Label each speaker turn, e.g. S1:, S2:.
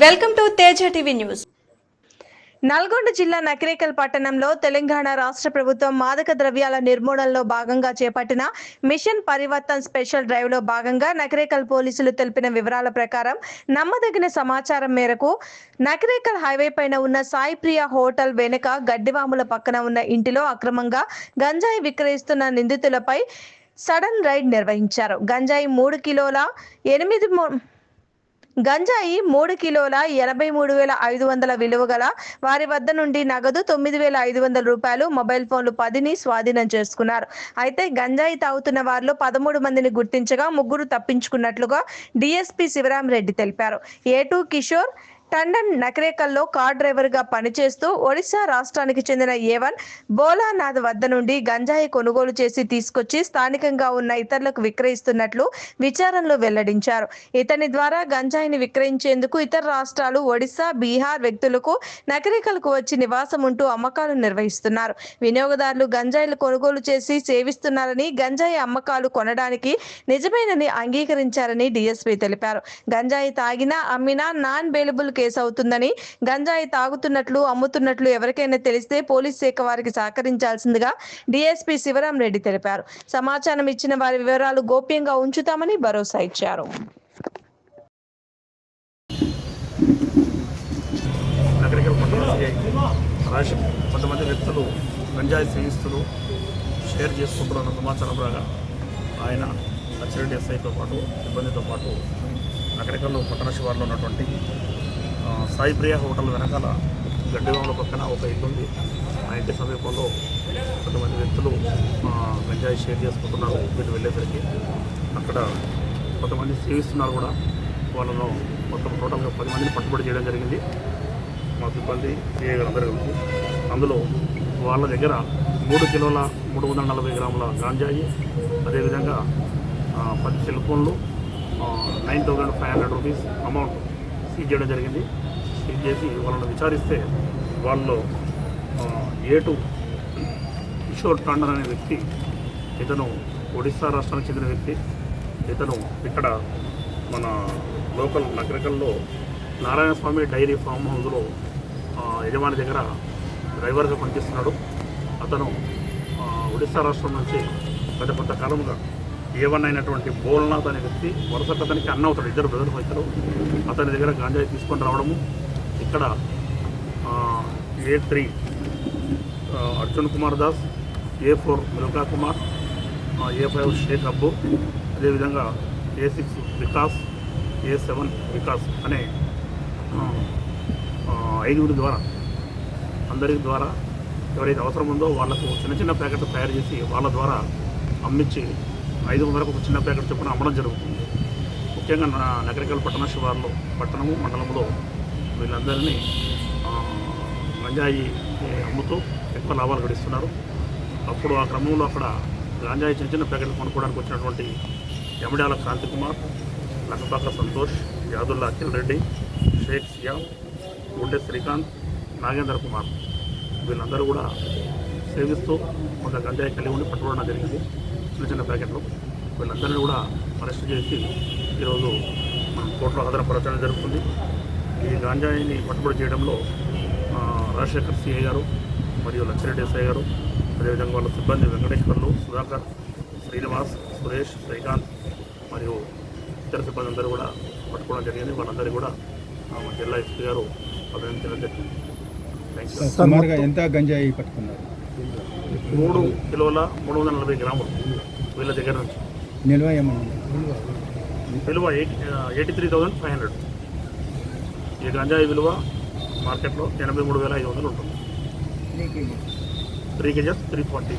S1: Welcome to Teja TV news.
S2: Nalgonda జిల్లా నకిరేకల్ పట్టణంలో తెలంగాణ రాష్ట్ర ప్రభుత్వం మాదక ద్రవ్యాల నిర్మూలనలో భాగంగా చేపట్టిన మిషన్ పరివర్తన్ స్పెషల్ డ్రైవ్లో భాగంగా నకిరేకల్ పోలీసులు తెలిపిన వివరాల ప్రకారం నమ్మదగిన సమాచారం మేరకు నకిరేకల్ హైవే పైన ఉన్న సాయి ప్రియ హోటల్ వెనుక గడ్డివాముల పక్కన ఉన్న ఇంటిలో అక్రమంగా గంజాయి విక్రయిస్తున్న నిందితులపై సడన్ రైడ్ నిర్వహించారు. గంజాయి మూడు కిలోల ఎనిమిది గంజాయి మూడు కిలోల ఎనభై మూడు వేల ఐదు వందల విలువ గల వారి వద్ద నుండి నగదు తొమ్మిది వేల ఐదు వందల రూపాయలు మొబైల్ ఫోన్లు పదిని స్వాధీనం చేసుకున్నారు. అయితే గంజాయి తాగుతున్న వారిలో పదమూడు మందిని గుర్తించగా ముగ్గురు తప్పించుకున్నట్లుగా డిఎస్పీ శివరాం రెడ్డి తెలిపారు. ఏ టూ కిషోర్ టండన్ నకరేకల్లో కార్ డ్రైవర్గా పనిచేస్తూ ఒడిశా రాష్ట్రానికి చెందిన ఏవన్ బోలానాథ్ వద్ద నుండి గంజాయి కొనుగోలు చేసి తీసుకొచ్చి స్థానికంగా ఉన్న ఇతరులకు విక్రయిస్తున్నట్లు విచారణలో వెల్లడించారు. ఇతని ద్వారా గంజాయిని విక్రయించేందుకు ఇతర రాష్ట్రాలు ఒడిశా బీహార్ వ్యక్తులకు నకరేకలకు వచ్చి నివాసం ఉంటూ అమ్మకాలు నిర్వహిస్తున్నారు. వినియోగదారులు గంజాయిలు కొనుగోలు చేసి సేవిస్తున్నారని గంజాయి అమ్మకాలు కొనడానికి నిజమేనని అంగీకరించారని డిఎస్పీ తెలిపారు. గంజాయి తాగినా అమ్మినా నాన్ బెయిలబుల్ కేసు అవుతుందని గంజాయి తాగుతున్నట్లు అమ్ముతున్నట్లు ఎవరికైనా తెలిస్తే పోలీస్ శాఖ వారికి సహకరించాల్సిందిగా డీఎస్పీ శివరాం రెడ్డి తెలిపారు. సమాచారం ఇచ్చిన వారి వివరాలు గోప్యంగా ఉంచుతామని భరోసా ఇచ్చారు.
S3: కొంతమంది వ్యక్తులు గంజాయి సేవిస్తులు షేర్ చేసుకుంటున్న సమాచారం రాగా ఆయన అచ్చిరెడ్డి ఎస్ఐతో పాటు సిబ్బందితో పాటు నగరికల్లో పట్టణ శివార్లో ఉన్నటువంటి సాయిప్రియ సాయి హోటల్ వెనకాల గడ్డివాముల పక్కన ఒక ఇల్లు ఉంది. ఆ ఇంటి సమీపంలో కొంతమంది వ్యక్తులు ఎంజాయ్ గంజాయి షేర్ చేసుకుంటున్నారు వీళ్ళు వెళ్ళేసరికి. అక్కడ కొంతమంది సేవిస్తున్నారు కూడా. వాళ్ళను మొత్తం టోటల్గా పది మందిని పట్టుబడి చేయడం జరిగింది. మా సిబ్బంది అందరూ కలిసి. అందులో వాళ్ళ దగ్గర మూడు కిలోల మూడు వందల నలభై గ్రాముల గాంజాయి అదేవిధంగా పది సెల్ ఫోన్లు nine thousand five hundred rupees amount seize చేయడం జరిగింది. సీజ్ చేసి వాళ్ళని విచారిస్తే వాళ్ళు ఏటు కిషోర్ టాండన్ అనే వ్యక్తి ఇతను ఒడిస్సా రాష్ట్రానికి చెందిన వ్యక్తి ఇతను ఇక్కడ మన లోకల్ నగరికల్లో నారాయణ స్వామి డైరీ ఫామ్ హౌస్లో యజమాని దగ్గర డ్రైవర్గా పనిచేస్తున్నాడు. అతను ఒడిస్సా రాష్ట్రం నుంచి గత కొంతకాలంగా ఏ వన్ అయినటువంటి బోల్నాథ్ అనే వ్యక్తి వరుసకు అతనికి అన్న అవుతాడు. ఇద్దరు బ్రదర్స్ అవుతారు. అతని దగ్గర గాంజాయి తీసుకొని రావడము. ఇక్కడ A three Arjun Kumar Das A four Milka Kumar A five Sheikh Abbu అదేవిధంగా A six Vikas A seven Vikas అనే ఐదుగురి ద్వారా అందరి ద్వారా ఎవరైతే అవసరం ఉందో వాళ్ళకు చిన్న చిన్న ప్యాకెట్లు తయారు చేసి వాళ్ళ ద్వారా అమ్మించి ఐదు వందలకు ఒక చిన్న ప్యాకెట్ చొప్పున అమ్మడం జరుగుతుంది. ముఖ్యంగా నా నగరికల్ పట్టణ శివార్లో పట్టణము మండలంలో వీళ్ళందరినీ గంజాయి అమ్ముతూ ఎక్కువ లాభాలు గడిస్తున్నారు. అప్పుడు ఆ క్రమంలో అక్కడ గాంజాయి చిన్న చిన్న ప్యాకెట్లు కొనుక్కోవడానికి వచ్చినటువంటి యమడాల క్రాంతి కుమార్ లక్కపాక సంతోష్ యాదుల్లా అఖిల్ రెడ్డి షేక్ సియామ్ గుండె శ్రీకాంత్ నాగేంద్ర కుమార్ వీళ్ళందరూ కూడా సేవిస్తూ కొంత గంజాయి కలిగి ఉండి పట్టుకోవడం జరిగింది. చిన్న చిన్న ప్యాకెట్లు. వీళ్ళందరినీ కూడా అరెస్ట్ చేసి ఈరోజు మనం కోర్టులో హాజరుపరచడం జరుగుతుంది. ఈ గాంజాయిని పట్టుబడి చేయడంలో ఆ, రాజశేఖర్ సిఐ గారు మరియు లచ్చిరెడ్డి ఎస్ఐ గారు అదేవిధంగా వాళ్ళ సిబ్బంది వెంకటేశ్వర్లు సుధాకర్ శ్రీనివాస్ సురేష్ శ్రీకాంత్ మరియు ఇతర సిబ్బంది అందరూ కూడా పట్టుకోవడం జరిగింది. వాళ్ళందరూ కూడా జిల్లా ఎస్పీ గారు అభినందించడం జరిగింది. థ్యాంక్ యూ
S4: సుమారుగా ఎంత గంజాయి పట్టుకున్నారు?
S3: మూడు కిలోల మూడు వందల నలభై గ్రాములు వీళ్ళ దగ్గర నుంచి.
S4: నిల్వ
S3: విలువ eighty eighty three thousand five hundred ఈ గంజాయి విలువ మార్కెట్లో ఎనభై మూడు వేల ఐదు వందలు ఉంటుంది. Three kgs three forty.